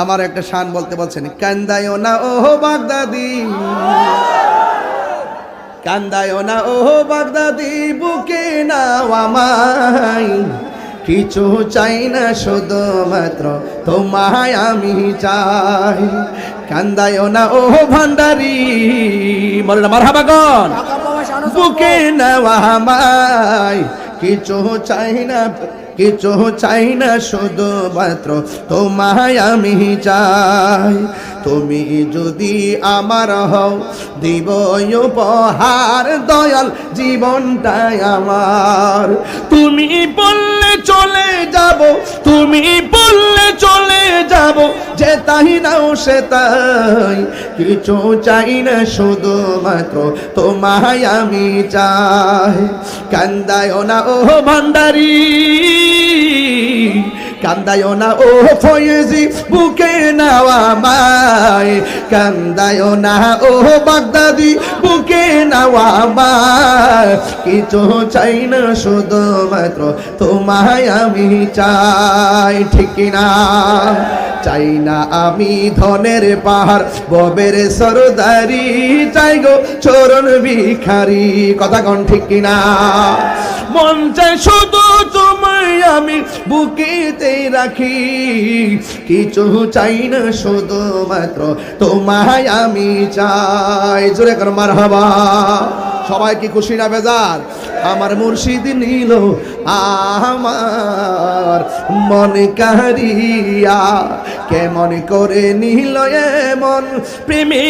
আমার একটা শান বলতে বলছেন কান্দায়ও না ও বাগদাদি। কান্দায়ও না ও বাগদাদি বুকে নাও আমায়। কিছু চাই না শুধুমাত্র তোমায় আমি চাই। কান্দায়ও না ও ভান্ডারি। বলে না মারহাবাগন বুকে নেওয়া আমায়। কিছু চাই না কিছু চাই না শুধুমাত্র তোমায় আমি চাই। তুমি যদি আমার হও, দিব উপহার, দয়াল জীবনটাই আমার। তুমি বললে চলে যাব, তুমি বললে চলে যাব, যে তাই নাও সে তাই। কিছু চাই না শুধুমাত্র তোমায় আমি চাই। কান্দায় না, ও ভান্ডারি। কান্দায় না, ও ফয়েজি, বুকে নাওয়া মায় কান্দায় না, ও বাগদাদি, বুকে নাওয়া মায় কিছু চাই না শুধুমাত্র তোমায় আমি চাই। ঠিক না চাই না আমি ধনের পাহাড়, ববের সরদারি। চাই গো চরণ ভিখারি। কথা কন ঠিক কিনা? মন চাই শুধু তোমায় আমি বুকেতে রাখি। কিছু চাই না শুধুমাত্র তোমায় আমি চাই। জোরে কর মার হবা সবাই কি খুশি না বেজার? আমার মুর্শিদ নিল আমার মন কারিয়া কেমন করে নিল এমন প্রেমী?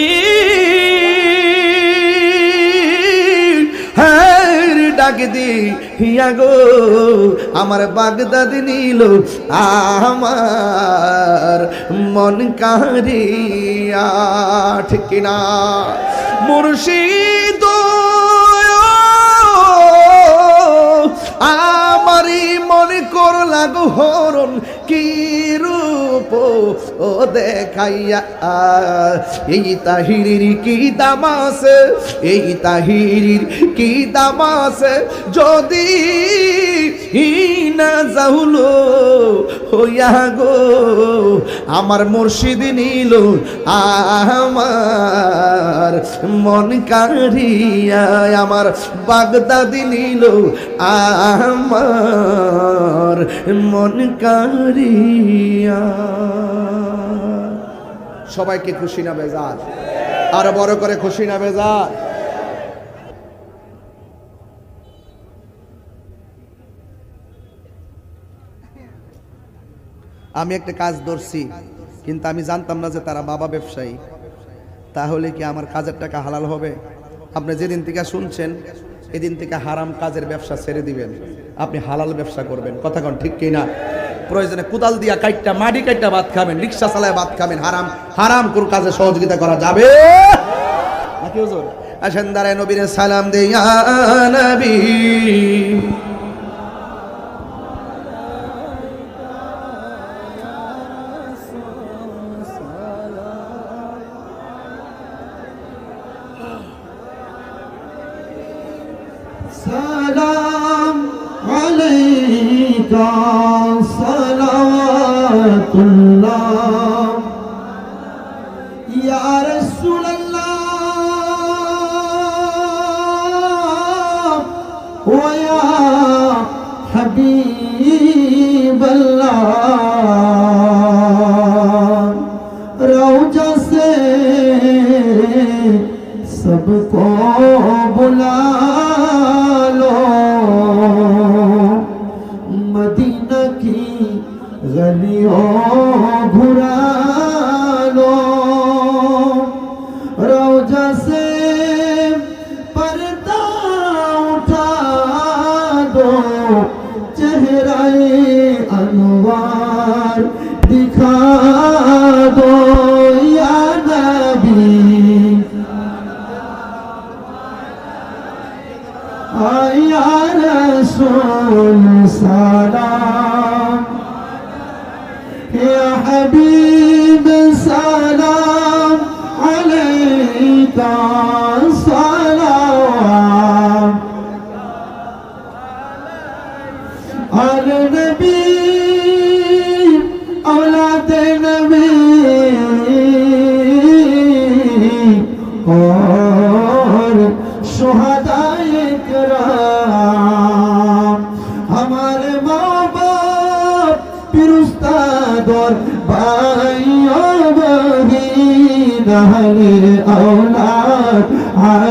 ডাক দি হিয়া গো, আমার বাগদাদ নিল আমার মন কারিয়া ঠিক না? মুর্শিদ, আমারই মনে কর লাগো হরণ কি রূপ ও দেখাইয়া এই তাহিরির কি দামাসে এই তাহিরির কি দামাসে যদি না যাহুলো হইয়া গো, আমার মুর্শিদ নিল আমার মন কারিয়া আমার বাগদাদি নিল আমার মন কারিয়া সবাইকে খুশি না বেজার? আর বড় করে খুশি না বেজার? আমি একটা কাজ ধরছি, কিন্তু আমি জানতাম না যে তারা বাবা ব্যবসায়ী। তাহলে কি আমার কাজের টাকা হালাল হবে? আপনি যেদিন থেকে শুনছেন, এদিন থেকে হারাম কাজের ব্যবসা ছেড়ে দিবেন। আপনি হালাল ব্যবসা করবেন। কথা কন ঠিক কিনা প্রয়োজনে কুদাল দিয়া কাইটটা, মাটি কাইটটা ভাত খাবেন, রিক্সা চালায় ভাত খাবেন। হারাম হারাম কোন কাজে সহযোগিতা করা যাবে? আসেন দাঁড়ায় নবীর সালাম দেয়া নবী। Oi!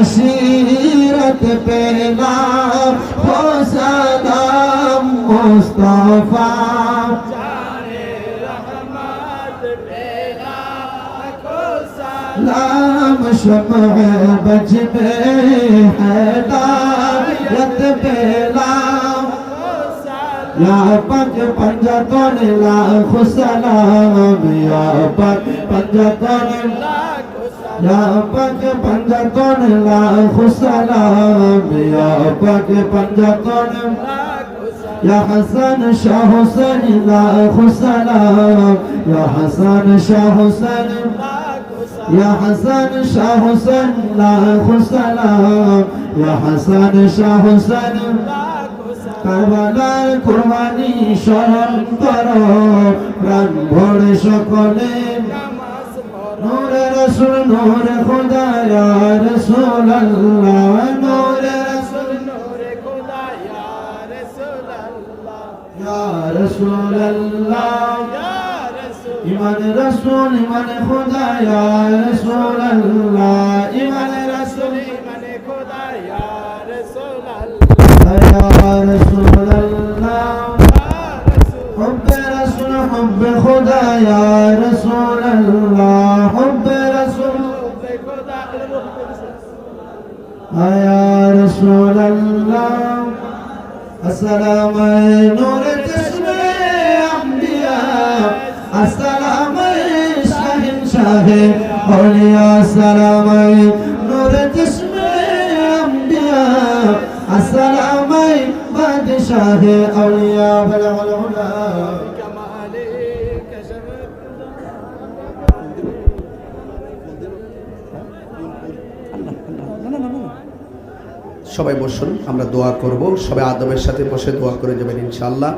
बसीरत पे नाम हो सदाम मुस्तफ़ा। शम बज हैदारत पे लाम। या पंज पंज तो ला खुसलाम या पंज पंज तो ला یا پاک پنجا کون لاکھ سلام یا پاک پنجا کون یا حسن شاہ حسین لاکھ سلام یا حسن شاہ حسین یا حسن شاہ حسین لاکھ سلام یا حسن شاہ حسین কারবালার কোরবানি স্মরণ করো প্রাণ ভরে সকলে نور رسول نور خدا یا رسول اللہ نور رسول نور خدا یا رسول اللہ یا رسول اللہ ایمان رسول ایمان خدا یا رسول اللہ ایمان رسول ایمان خدا یا رسول اللہ یا رسول اللہ حب رسول حب خدا یا رسول اللہ يا رسول الله السلام نور تسمي أنبياء السلام شاهن شاهن أولياء السلام نور تسمي أنبياء السلام بادشاه أولياء بلغ العلا সবাই বসুন, আমরা দোয়া করব। সবাই আদবের সাথে বসে দোয়া করে যাবেন ইনশাল্লাহ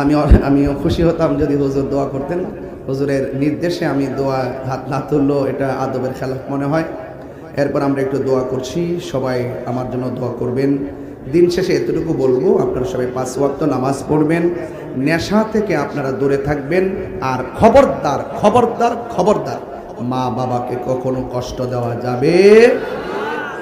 আমি আমিও খুশি হতাম যদি হুজুর দোয়া করতেন। হুজুরের নির্দেশে আমি দোয়া হাত না তুললেও এটা আদবের খেলা মনে হয়। এরপর আমরা একটু দোয়া করছি, সবাই আমার জন্য দোয়া করবেন। দিন শেষে এতটুকু বলব, আপনারা সবাই পাঁচ ওয়াক্ত নামাজ পড়বেন। নেশা থেকে আপনারা দূরে থাকবেন। আর খবরদার খবরদার খবরদার মা বাবাকে কখনো কষ্ট দেওয়া যাবে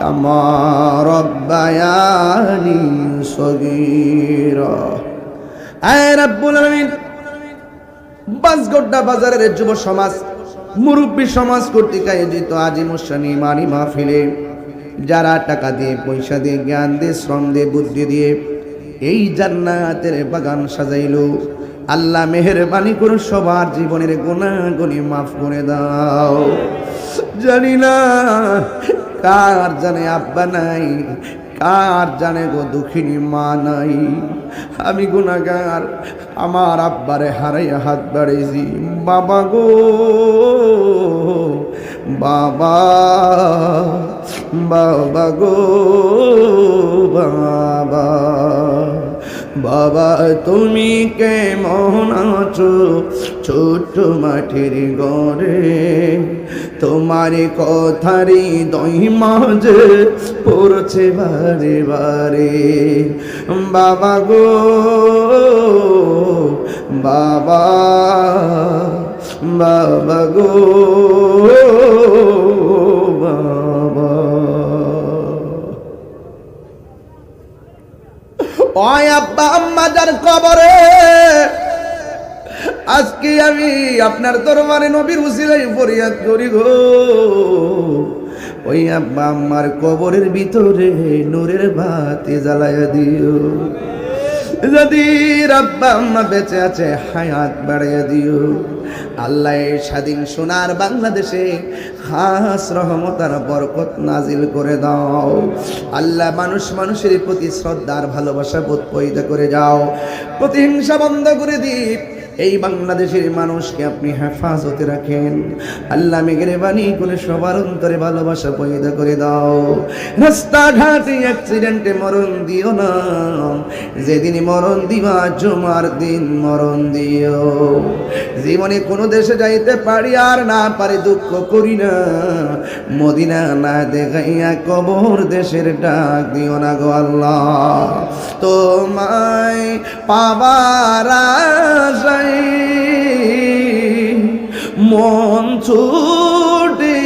كما ربياني صغيرا আয় রাব্বুল আলামিন বাসগোড্ডা বাজারের যুব সমাজ মুরব্বী সমাজ কর্তৃক আয়োজিত আজিমুসানি মানি মাহফিলে যারা টাকা দিয়ে পয়সা দিয়ে জ্ঞান দিয়ে শ্রম দিয়ে বুদ্ধি দিয়ে এই জান্নাতের বাগান সাজাইলো আল্লাহ মেহেরবানি করে সবার জীবনের গুণাগুনি মাফ করে দাও জানি না কার জানে আব্বা নাই? কার জানে গো দুঃখিনী মা নাই? আমি গুণাগার আমার আব্বারে হারাইয়া হাত বাড়িয়েছি বাবা গো, বাবা বাবা গো, বাবা বাবা, তুমি কেমন আছো? ছোট মাটির গড়ে তোমার কথারি দই মাঝে পড়ছে বারে বারে। বাবা গো, বাবা বাবা গো, বাবা। ওই আব্বা আম্মা যার কবরে আজকে আমি আপনার দরবারে নবীর উসিলাই ফরিয়াদ করি গো। ওই আব্বা আম্মার কবরের ভিতরে নূরের বাতি জ্বালাইয়া দিও। যদি রাব্বা আম্মা বেঁচে আছে, হায়াত বাড়াইয়া দিও। আল্লাহ স্বাধীন সোনার বাংলাদেশে খাস রহমতার বরকত নাজিল করে দাও। আল্লাহ মানুষ মানুষের প্রতি শ্রদ্ধার ভালোবাসা বোধ পয়দা করে যাও। প্রতিহিংসা বন্ধ করে দি এই বাংলাদেশের মানুষকে আপনি হেফাজতে রাখেন। আল্লাহ মেঘরেবানি করে সবার অন্তরে ভালোবাসা পয়দা করে দাও। রাস্তাঘাটে অ্যাক্সিডেন্টে মরণ দিও না। যেদিন মরণ দিবা, জমার দিন মরণ দিও। জীবনে কোনো দেশে যাইতে পারি আর না পারি, দুঃখ করি না। মদিনা না দেখাইয়া কবর দেশের ডাক দিও না গো আল্লাহ। তোমায় পাবার আশায় মন ছোটে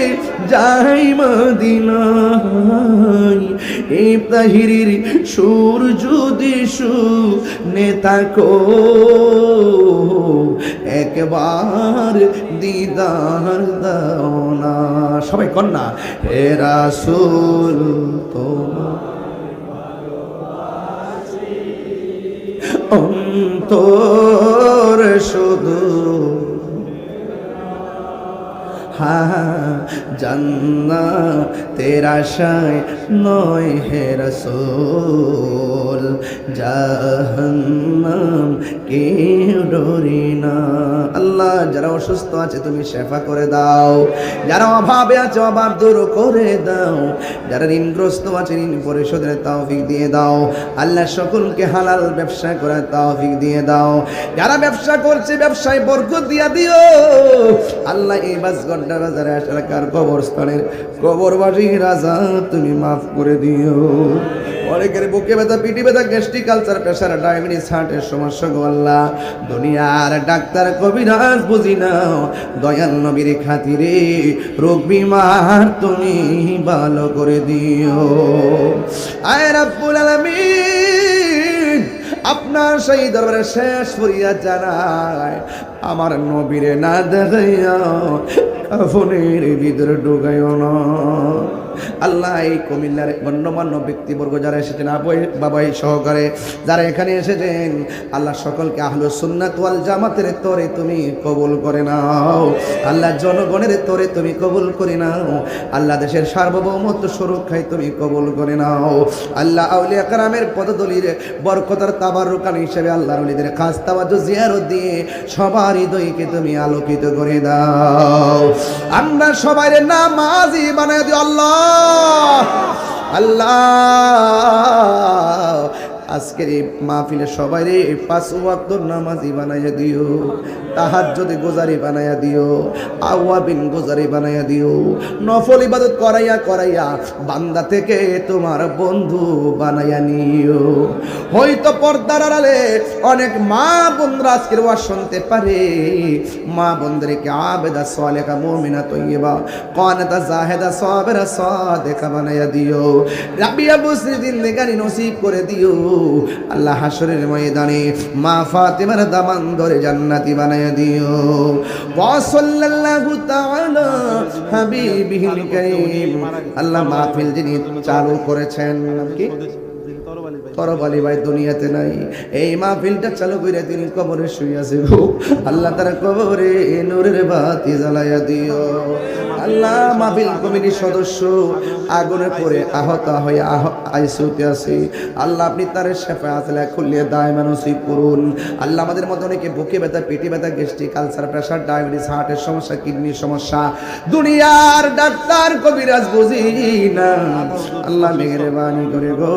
যাই মদিনায়। এই তাহিরির সুর যদি সু নেতাকো একবার দিদার দাও না সবাই কন্যা, হে সুর তোমার অন্তর জান্না তেরা শায় নয় হে রসোল, জাহান্নাম কে ডরি না। আল্লাহ, যারা অসুস্থ আছে তুমি শেফা করে দাও। যারা অভাবে আছে অভাব দূর করে দাও। যারা ঋণগ্রস্ত আছে ঋণ পরিশোধের তৌফিক দিয়ে দাও। আল্লাহ সকলকে হালাল ব্যবসা করার তৌফিক দিয়ে দাও। যারা ব্যবসা করছে, ব্যবসায় বরকত দিয়া দিও। আল্লাহ এই বাসগড্ডা বাজারে এলাকার কবরস্থানের রাজা, তুমি মাফ করে দিও। অনেকের বুকে ব্যথা পিটি ব্যথা, গ্যাস্ট্রিক কালচার প্রেশার ডায়াবেটিস, হার্টের সমস্যা গো আল্লাহ। দুনিয়ার ডাক্তার কবিরাজ বুঝি নাও, দয়াল নবীর খাতিরে রোগ বিমার তুমি ভালো করে দিও। আয় রাব্বুল আপনার সেই দরবারে শেষ করিয়া জানায়, আমার নবীরে না দেখাইয়া কাফনের ভিতরে ঢুকাইও না। আল্লাহ এই কুমিল্লার গণ্যমান্য ব্যক্তিবর্গ যারা এসেছেন আবই বাবাই সহকারে, যারা এখানে এসেছেন, আল্লাহ সকলকে আহলু সুন্নাত ওয়াল জামাতের তরে তুমি কবুল করে নাও। আল্লাহ জনগণের তরে তুমি কবুল করে নাও। আল্লাহ দেশের সার্বভৌমত্ব সুরক্ষায় তুমি কবুল করে নাও। আল্লাহ আউলিয়া কারামের পদদলির বরকতার তাবারুকান হিসেবে আল্লাহ আলীদের খাস তাবাজ জিয়ারত দিয়ে সবার হৃদয়কে তুমি আলোকিত করে দাও। আমরা সবাই নামাজি বানাই দিও আল্লাহ। আল্লাহ। আজকের এই মাহফিলে সবাই রে পাঁচ ওয়াক্ত নামাজি বানাইয়া দিও তাহার যদি গোজারি বানাইয়া দিও, আওয়াবিন গোজারি বানাইয়া দিও, নফল ইবাদত করাইয়া করাইয়া বান্দা থেকে তোমার বন্ধু বানাইয়া নিও। হয়তো পর্দার আড়ালে অনেক মা বোনরা আজকের ওয়াজ শুনতে পারে। মা বোনদেরকে আবেদা সালেকা মুমিনা তৈবা কানাতা জাহেদা সাবেরা সাদেকা বানাইয়া দিও। রাবিয়া বুসরি জিন্দেগানি নসিব করে দিও। আল্লাহ হাসরের ময়দানে মা ফাতেমার দামান ধরে জান্নাতি বানায় দিও। ওয়া সাল্লাল্লাহু তাআলা হাবিবিহিল কারীম। আল্লাহ মাহফিল যিনি চালু করেছেন, নাম ভাই। দুনিয়াতে নাই। এই মাহফিলটা চালু করে তিনি কবরে গো। আল্লাহ তারা কবরে নূরের বাতি জ্বালাইয়া দিও। আল্লাহ মাহফিল কমিটির সদস্য আগুনে পড়ে আহত হয়ে আছে। আল্লাহ আপনি আসলে দায় করুন। আল্লাহ আমাদের মতো অনেকে বুকে ব্যথা, পেটে ব্যথা, গ্যাস্ট্রিক কালচার প্রেশার, ডায়াবেটিস, হার্টের সমস্যা, কিডনির সমস্যা। দুনিয়ার ডাক্তার কবিরাজ বুঝি না। আল্লাহ মেহরবানি করে গো।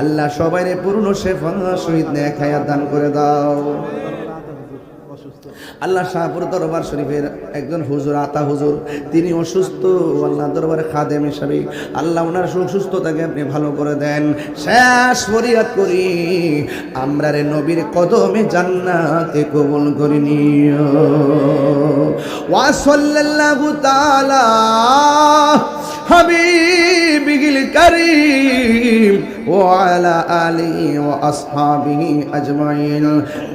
আল্লাহ সবাই পূর্ণ শেফা শহীদ নে খায়া দান করে দাও। আল্লাহ শাহপুর দরবার শরীফের একজন হুজুর, আতা হুজুর, তিনি অসুস্থ। আল্লাহ দরবারে খাদেম হিসাবে আল্লাহ ওনার সুস্থতাকে আপনি ভালো করে দেন। শেষ ফরিয়াদ করি, আমরা রে নবীর কদমে জান্নাতে কবুল করে নিও। ওয়া সাল্লাল্লাহু তাআলা হাবিবিল কারীম। ওয়ালা আলিহি ওয়া আসহাবিহি আজমাইন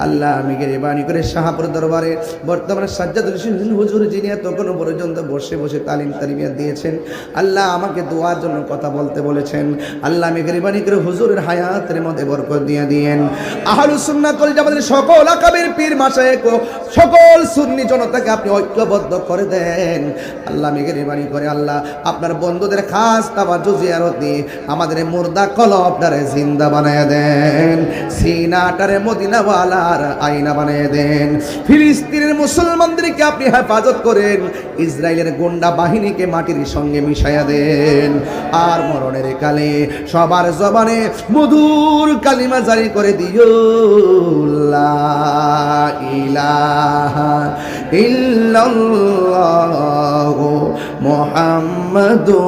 আল্লাহ আমি গরিবানি করে শাহপুর দরবারে বর্তমানে সাজ্জাদুল হোসেন হুজুর যিনি এতক্ষণ পর্যন্ত বসে বসে তালিম তালিমিয়া দিয়েছেন, আল্লাহ আমাকে দোয়ার জন্য কথা বলতে বলেছেন। আল্লাহ আমি করে হুজুরের হায়াতের মধ্যে বরকত দিয়ে দিয়েন। আহলু সুন্নাত ওয়াল জামাতের সকল আকাবের পীর ও সকল সুন্নি জনতাকে আপনি ঐক্যবদ্ধ করে দেন। আল্লাহ আমি গরিবানি করে আল্লাহ আপনার বন্ধুদের খাস তাওয়াজ্জু জিয়ারত দিয়ে আমাদের মুর্দা কলবটারে জিন্দা বানায় দেন। সিনাটারে মদিনাওয়ালার আয়না বানায় দেন। ফিলিস্তিনের মুসলমানদেরকে আপনি হেফাজত করেন, ইসরায়েলের গুন্ডা বাহিনীকে মাটির সঙ্গে মিশাইয়া দেন। আর মরণের কালে সবার জবানে মধুর কালিমা জারি করে দিও ইলাহা ইল্লাল্লাহু মুহাম্মাদুর